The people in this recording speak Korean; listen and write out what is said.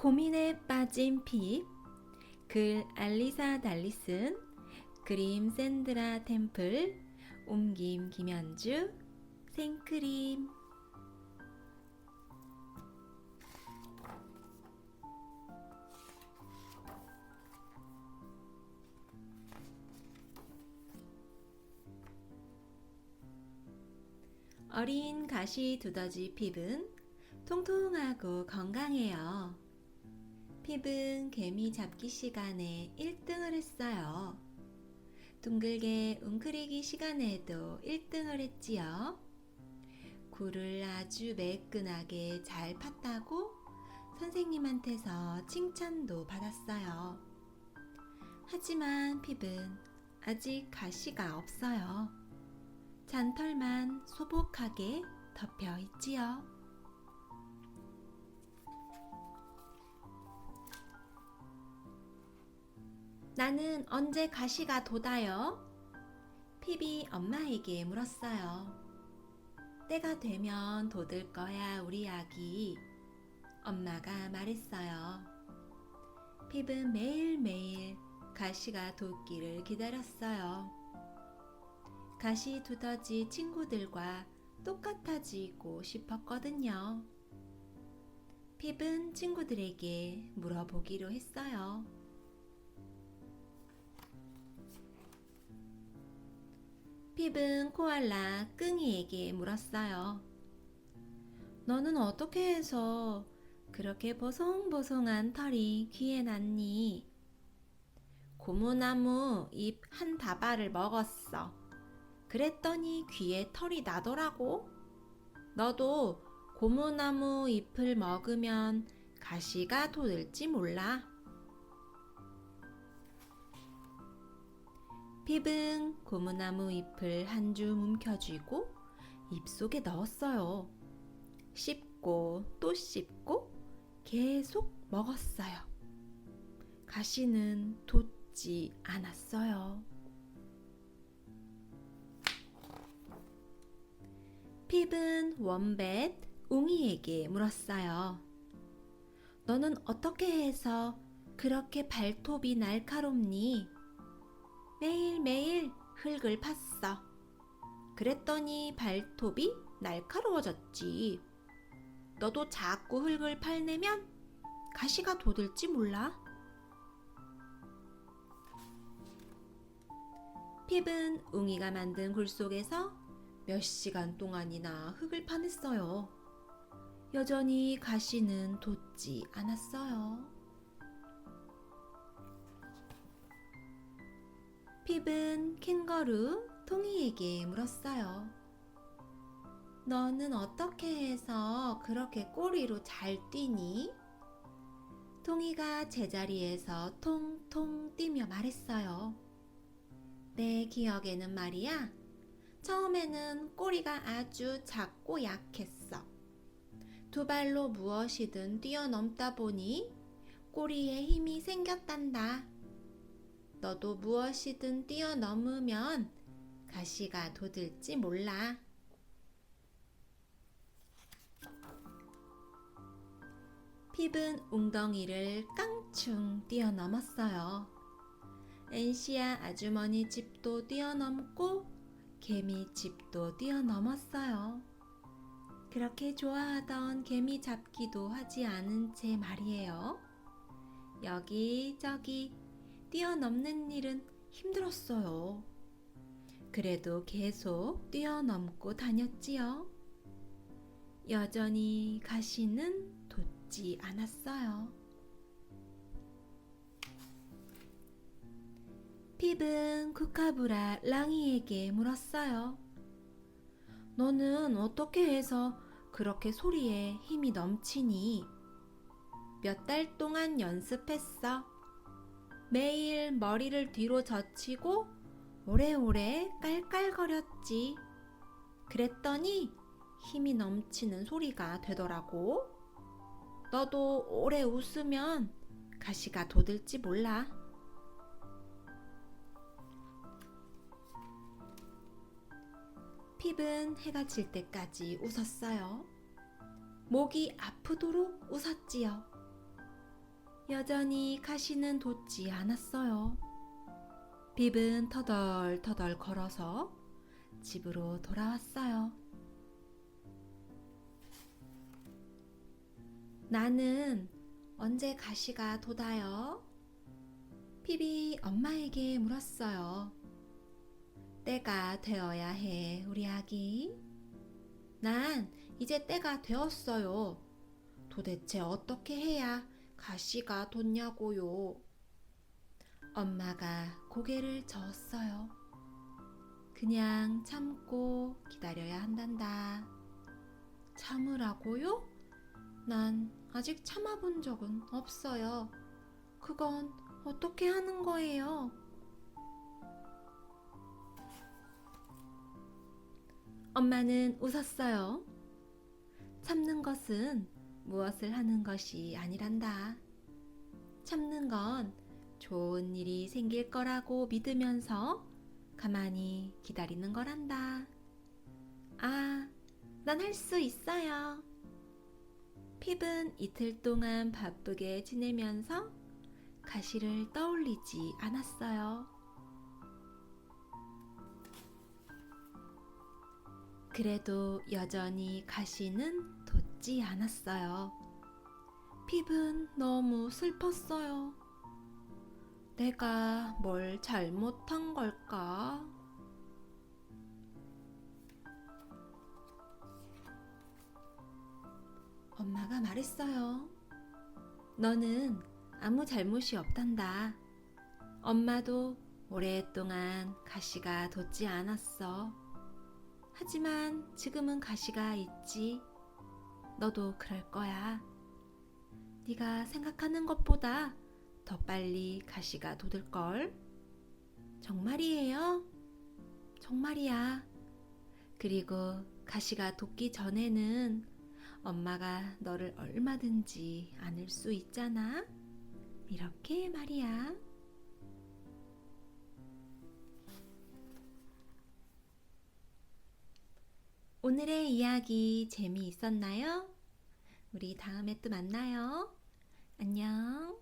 고민에 빠진 핍, 글 알리사 달리슨, 그림 샌드라 템플, 옮김 김현주, 생크림. 어린 가시 두더지 핍은 통통하고 건강해요. 핍은 개미 잡기 시간에 1등을 했어요. 둥글게 웅크리기 시간에도 1등을 했지요. 굴을 아주 매끈하게 잘 팠다고 선생님한테서 칭찬도 받았어요. 하지만 핍은 아직 가시가 없어요. 잔털만 소복하게 덮여 있지요. 나는 언제 가시가 돋아요? 핍이 엄마에게 물었어요. 때가 되면 돋을 거야, 우리 아기. 엄마가 말했어요. 핍은 매일매일 가시가 돋기를 기다렸어요. 가시 두더지 친구들과 똑같아지고 싶었거든요. 핍은 친구들에게 물어보기로 했어요. 핍은 코알라 끙이에게 물었어요. 너는 어떻게 해서 그렇게 보송보송한 털이 귀에 났니? 고무나무 잎 한 다발을 먹었어. 그랬더니 귀에 털이 나더라고. 너도 고무나무 잎을 먹으면 가시가 돋을지 몰라. 핍은 고무나무 잎을 한줄 뭉켜쥐고 입속에 넣었어요. 씹고 또 씹고 계속 먹었어요. 가시는 돋지 않았어요. 핍은 원벳 웅이에게 물었어요. 너는 어떻게 해서 그렇게 발톱이 날카롭니? 매일매일 흙을 팠어. 그랬더니 발톱이 날카로워졌지. 너도 자꾸 흙을 팔내면 가시가 돋을지 몰라. 핍은 웅이가 만든 굴 속에서 몇 시간 동안이나 흙을 파냈어요. 여전히 가시는 돋지 않았어요. 핍은 캥거루 통이에게 물었어요. 너는 어떻게 해서 그렇게 꼬리로 잘 뛰니? 통이가 제자리에서 통통 뛰며 말했어요. 내 기억에는 말이야. 처음에는 꼬리가 아주 작고 약했어. 두 발로 무엇이든 뛰어넘다 보니 꼬리에 힘이 생겼단다. 너도 무엇이든 뛰어넘으면 가시가 돋을지 몰라. 핍은 웅덩이를 깡충 뛰어넘었어요. 엔시아 아주머니 집도 뛰어넘고 개미 집도 뛰어넘었어요. 그렇게 좋아하던 개미 잡기도 하지 않은 채 말이에요. 여기저기 뛰어넘는 일은 힘들었어요. 그래도 계속 뛰어넘고 다녔지요. 여전히 가시는 돋지 않았어요. 핍은 쿠카브라 랑이에게 물었어요. 너는 어떻게 해서 그렇게 소리에 힘이 넘치니? 몇 달 동안 연습했어. 매일 머리를 뒤로 젖히고 오래오래 깔깔거렸지. 그랬더니 힘이 넘치는 소리가 되더라고. 너도 오래 웃으면 가시가 돋을지 몰라. 핍은 해가 질 때까지 웃었어요. 목이 아프도록 웃었지요. 여전히 가시는 돋지 않았어요. 빕은 터덜터덜 걸어서 집으로 돌아왔어요. 나는 언제 가시가 돋아요? 핍이 엄마에게 물었어요. 때가 되어야 해, 우리 아기. 난 이제 때가 되었어요. 도대체 어떻게 해야 가시가 돋냐고요. 엄마가 고개를 저었어요. 그냥 참고 기다려야 한단다. 참으라고요? 난 아직 참아본 적은 없어요. 그건 어떻게 하는 거예요? 엄마는 웃었어요. 참는 것은 무엇을 하는 것이 아니란다. 참는 건 좋은 일이 생길 거라고 믿으면서 가만히 기다리는 거란다. 아, 난 할 수 있어요. 핍은 이틀 동안 바쁘게 지내면서 가시를 떠올리지 않았어요. 그래도 여전히 가시는 돋지 않았어요. 핍은 너무 슬펐어요. 내가 뭘 잘못한 걸까? 엄마가 말했어요. 너는 아무 잘못이 없단다. 엄마도 오랫동안 가시가 돋지 않았어. 하지만 지금은 가시가 있지. 너도 그럴 거야. 네가 생각하는 것보다 더 빨리 가시가 돋을 걸. 정말이에요? 정말이야. 그리고 가시가 돋기 전에는 엄마가 너를 얼마든지 안을 수 있잖아. 이렇게 말이야. 오늘의 이야기 재미있었나요? 우리 다음에 또 만나요. 안녕.